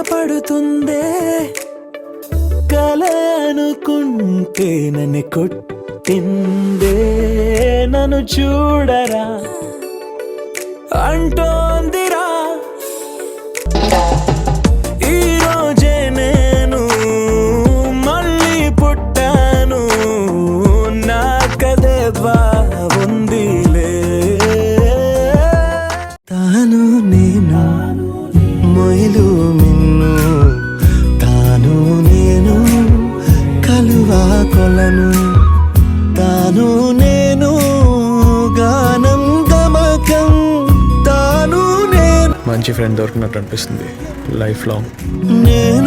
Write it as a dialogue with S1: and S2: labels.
S1: కనపడుతుందే కల అనుకుంటే నన్ను కొట్టిందే. నన్ను చూడరా. అంటోందిరా. ఈరోజే నేను మళ్ళీ పుట్టాను. నా కదే బాగుందిలే తాను నేను మొయలు కలువా కొలను. తాను నేను గానం గమకం. తాను నేను
S2: మంచి ఫ్రెండ్ దొరికినట్టు అనిపిస్తుంది. లైఫ్ లాంగ్
S1: నేను